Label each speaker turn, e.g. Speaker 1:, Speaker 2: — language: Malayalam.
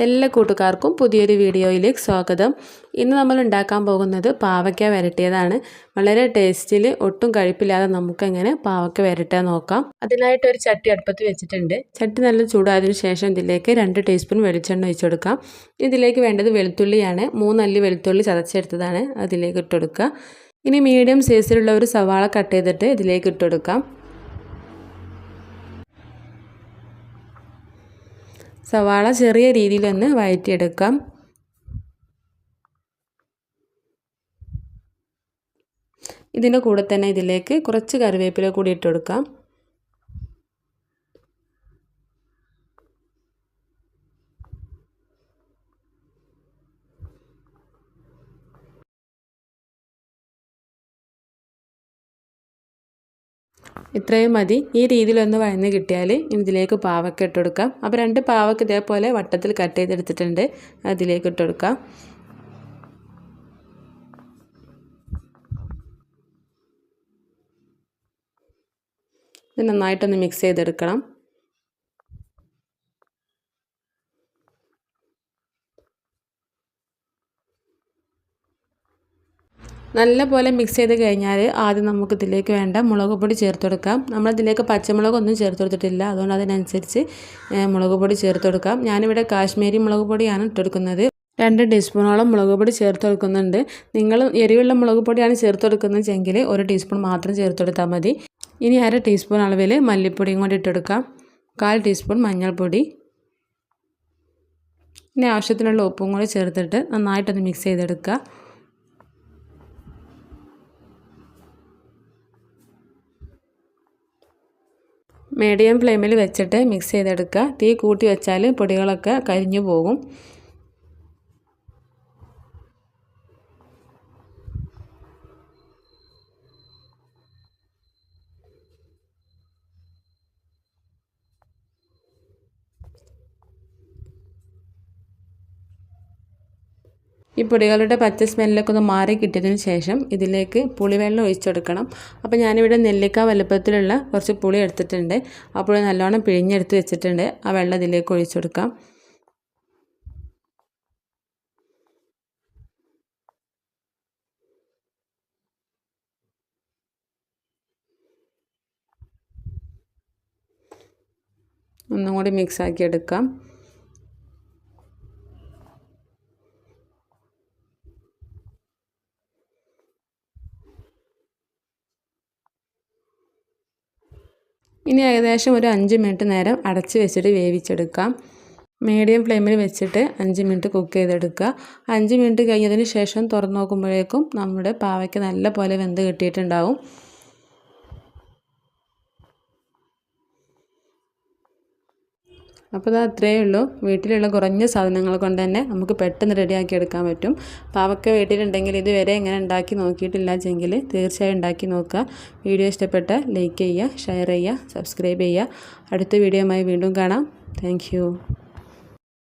Speaker 1: എല്ലാ കൂട്ടുകാർക്കും പുതിയൊരു വീഡിയോയിലേക്ക് സ്വാഗതം. ഇന്ന് നമ്മൾ ഉണ്ടാക്കാൻ പോകുന്നത് പാവയ്ക്ക വരട്ടിയതാണ്. വളരെ ടേസ്റ്റിൽ ഒട്ടും കഴിപ്പില്ലാതെ നമുക്കെങ്ങനെ പാവയ്ക്ക വരട്ടാൻ നോക്കാം. അതിനായിട്ട് ഒരു ചട്ടി അടുപ്പത്ത് വെച്ചിട്ടുണ്ട്. ചട്ടി നല്ല ചൂടായതിനു ശേഷം ഇതിലേക്ക് രണ്ട് ടീസ്പൂൺ വെളിച്ചെണ്ണ ഒഴിച്ചു കൊടുക്കാം. ഇതിലേക്ക് വേണ്ടത് വെളുത്തുള്ളിയാണ്. മൂന്നല്ലി വെളുത്തുള്ളി ചതച്ചെടുത്തതാണ്. അതിലേക്ക് ഇട്ടുകൊടുക്കുക ഇനി മീഡിയം സൈസിലുള്ള ഒരു സവാള കട്ട് ചെയ്തിട്ട് ഇതിലേക്ക് ഇട്ടുകൊടുക്കാം സവാള ചെറിയ രീതിയിലൊന്ന് വഴറ്റിയെടുക്കാം ഇതിന്റെ കൂടെ തന്നെ ഇതിലേക്ക് കുറച്ച് കറിവേപ്പില കൂടി ഇട്ട് കൊടുക്കാം. ഇത്രയും മതി. ഈ രീതിയിലൊന്ന് വഴന്ന് കിട്ടിയാൽ ഇതിലേക്ക് പാവക്ക ഇട്ട് കൊടുക്കാം അപ്പോൾ രണ്ട് പാവക്ക ഇതേപോലെ വട്ടത്തിൽ കട്ട് ചെയ്തെടുത്തിട്ടുണ്ട്. അതിലേക്ക് ഇട്ട് കൊടുക്കാം ഇത് നന്നായിട്ടൊന്ന് മിക്സ് ചെയ്തെടുക്കണം. നല്ല പോലെ മിക്സ് ചെയ്ത് കഴിഞ്ഞാൽ ആദ്യം നമുക്ക് ഇതിലേക്ക് വേണ്ട മുളക് പൊടി ചേർത്ത് കൊടുക്കാം നമ്മളിതിലേക്ക് പച്ചമുളകൊന്നും ചേർത്ത് കൊടുത്തിട്ടില്ല അതുകൊണ്ട് അതിനനുസരിച്ച് മുളക് പൊടി ചേർത്ത് കൊടുക്കാം ഞാനിവിടെ കാശ്മീരി മുളക് പൊടിയാണ് ഇട്ടെടുക്കുന്നത്. രണ്ട് ടീസ്പൂണോളം മുളക് പൊടി ചേർത്ത് കൊടുക്കുന്നുണ്ട് നിങ്ങൾ എരിവുള്ള മുളക് പൊടിയാണ് ചേർത്ത് കൊടുക്കുന്നതെങ്കിൽ ഒരു ടീസ്പൂൺ മാത്രം ചേർത്ത് കൊടുത്താൽ മതി. ഇനി അര ടീസ്പൂൺ അളവിൽ മല്ലിപ്പൊടിയും കൂടി ഇട്ടെടുക്കാം. കാൽ ടീസ്പൂൺ മഞ്ഞൾപ്പൊടി. ഇനി ആവശ്യത്തിനുള്ള ഉപ്പും കൂടി ചേർത്തിട്ട് നന്നായിട്ടൊന്ന് മിക്സ് ചെയ്തെടുക്കുക. മീഡിയം ഫ്ലെയിമിൽ വെച്ചിട്ട് മിക്സ് ചെയ്തെടുക്കുക. തീ കൂട്ടി വെച്ചാൽ പൊടികളൊക്കെ കരിഞ്ഞു പോകും. ഈ പൊടികളുടെ പച്ച സ്മെല്ലൊക്കെ ഒന്ന് മാറി കിട്ടിയതിന് ശേഷം ഇതിലേക്ക് പുളിവെള്ളം ഒഴിച്ചു കൊടുക്കണം. അപ്പോൾ ഞാനിവിടെ നെല്ലിക്ക വലുപ്പത്തിലുള്ള കുറച്ച് പുളി എടുത്തിട്ടുണ്ട്. ആ പുളി നല്ലോണം പിഴിഞ്ഞെടുത്ത് വെച്ചിട്ടുണ്ട്. ആ വെള്ളം ഇതിലേക്ക് ഒഴിച്ചു കൊടുക്കാം. ഒന്നും കൂടി മിക്സാക്കി എടുക്കാം. ഇനി ഏകദേശം ഒരു അഞ്ച് മിനിറ്റ് നേരം അടച്ച് വെച്ചിട്ട് വേവിച്ചെടുക്കാം. മീഡിയം ഫ്ലെയിമിൽ വെച്ചിട്ട് അഞ്ച് മിനിറ്റ് കുക്ക് ചെയ്തെടുക്കുക. അഞ്ച് മിനിറ്റ് കഴിഞ്ഞതിന് ശേഷം തുറന്ന് നോക്കുമ്പോഴേക്കും നമ്മുടെ പാവയ്ക്ക് നല്ല പോലെ വെന്ത് കിട്ടിയിട്ടുണ്ടാവും. അപ്പോൾ അത് അത്രയേ ഉള്ളൂ. വീട്ടിലുള്ള കുറഞ്ഞ സാധനങ്ങൾ കൊണ്ട് തന്നെ നമുക്ക് പെട്ടെന്ന് റെഡിയാക്കി എടുക്കാൻ പറ്റും. പാവക്ക വീട്ടിലുണ്ടെങ്കിൽ ഇതുവരെ എങ്ങനെ ഉണ്ടാക്കി നോക്കിയിട്ടില്ലാച്ചെങ്കിൽ തീർച്ചയായും ഉണ്ടാക്കി നോക്കുക. വീഡിയോ ഇഷ്ടപ്പെട്ട ലൈക്ക് ചെയ്യുക ഷെയർ ചെയ്യുക സബ്സ്ക്രൈബ് ചെയ്യുക. അടുത്ത വീഡിയോയുമായി വീണ്ടും കാണാം. താങ്ക്